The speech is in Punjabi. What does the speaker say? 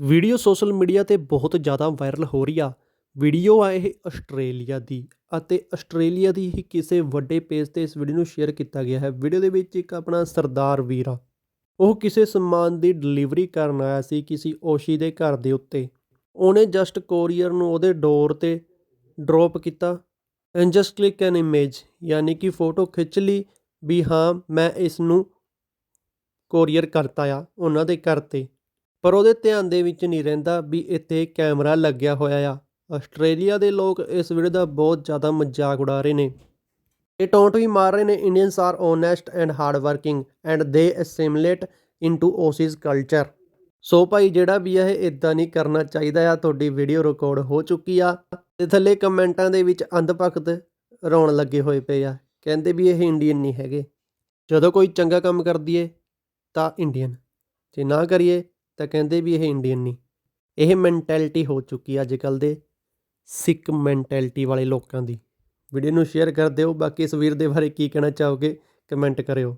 ਵੀਡੀਓ ਸੋਸ਼ਲ ਮੀਡੀਆ ਤੇ ਬਹੁਤ ਜ਼ਿਆਦਾ ਵਾਇਰਲ ਹੋ ਰਹੀ ਆ। ਵੀਡੀਓ ਆ ਇਹ ਆਸਟ੍ਰੇਲੀਆ ਦੀ ਅਤੇ ਆਸਟ੍ਰੇਲੀਆ ਦੀ ਹੀ ਕਿਸੇ ਵੱਡੇ ਪੇਜ ਤੇ ਇਸ ਵੀਡੀਓ ਨੂੰ ਸ਼ੇਅਰ ਕੀਤਾ ਗਿਆ ਹੈ। ਵੀਡੀਓ ਦੇ ਵਿੱਚ ਇੱਕ ਆਪਣਾ ਸਰਦਾਰ ਵੀਰਾ ਉਹ ਕਿਸੇ ਸਮਾਨ ਦੀ ਡਿਲੀਵਰੀ ਕਰਨ ਆਇਆ ਸੀ ਕਿਸੇ ਓਸ਼ੀ ਦੇ ਘਰ ਦੇ ਉੱਤੇ। ਉਹਨੇ ਜਸਟ ਕੋਰੀਅਰ ਨੂੰ ਉਹਦੇ ਡੋਰ ਤੇ ਡ੍ਰੌਪ ਕੀਤਾ। And just click an image ਯਾਨੀ ਕਿ ਫੋਟੋ ਖਿੱਚ ਲਈ ਵੀ ਹਾਂ, ਮੈਂ ਇਸ ਨੂੰ ਕੋਰੀਅਰ ਕਰਤਾ ਆ, ਉਹਨਾਂ ਦੇ ਘਰ ਤੇ। ਪਰ ਉਹਦੇ ਧਿਆਨ ਦੇ ਵਿੱਚ ਨਹੀਂ ਰਹਿੰਦਾ ਵੀ ਇੱਥੇ ਕੈਮਰਾ ਲੱਗਿਆ ਹੋਇਆ ਆ। ਆਸਟ੍ਰੇਲੀਆ ਦੇ ਲੋਕ ਇਸ ਵੀਡੀਓ ਦਾ ਬਹੁਤ ਜ਼ਿਆਦਾ ਮਜ਼ਾਕ ਉਡਾ ਰਹੇ ਨੇ। ਇਹ ਟੌਂਟ ਵੀ ਮਾਰ ਰਹੇ ਨੇ Indians are honest and hard working and they assimilate into Oasis culture ਸੋ ਭਾਈ, ਜਿਹੜਾ ਵੀ ਆ, ਇਹ ਇਦਾਂ ਨਹੀਂ ਕਰਨਾ ਚਾਹੀਦਾ ਆ, ਤੁਹਾਡੀ ਵੀਡੀਓ ਰਿਕਾਰਡ ਹੋ ਚੁੱਕੀ ਆ। ਤੇ ਥੱਲੇ ਕਮੈਂਟਾਂ ਦੇ ਵਿੱਚ ਅੰਧ ਭਗਤ ਰੋਣ ਲੱਗੇ ਹੋਏ ਪਏ ਆ। ਕਹਿੰਦੇ ਵੀ ਇਹ ਇੰਡੀਅਨ ਨਹੀਂ ਹੈਗੇ। ਜਦੋਂ ਕੋਈ ਚੰਗਾ ਕੰਮ ਕਰਦੀ ਏ, ਤਾਂ ਇੰਡੀਅਨ ਜੇ ਨਾ ਕਰੀਏ ਤਾਂ ਕਹਿੰਦੇ ਵੀ ਇਹ ਇੰਡੀਅਨ ਨਹੀਂ ਇਹ ਮੈਂਟੈਲਿਟੀ ਹੋ ਚੁੱਕੀ ਅੱਜ ਕੱਲ ਦੇ ਸਿੱਖ ਮੈਂਟੈਲਿਟੀ ਵਾਲੇ ਲੋਕਾਂ ਦੀ। ਵੀਡੀਓ ਨੂੰ ਸ਼ੇਅਰ ਕਰ ਦਿਓ। ਬਾਕੀ ਇਸ ਵੀਰ ਦੇ ਬਾਰੇ ਕੀ ਕਹਿਣਾ ਚਾਹੋਗੇ ਕਮੈਂਟ ਕਰਿਓ।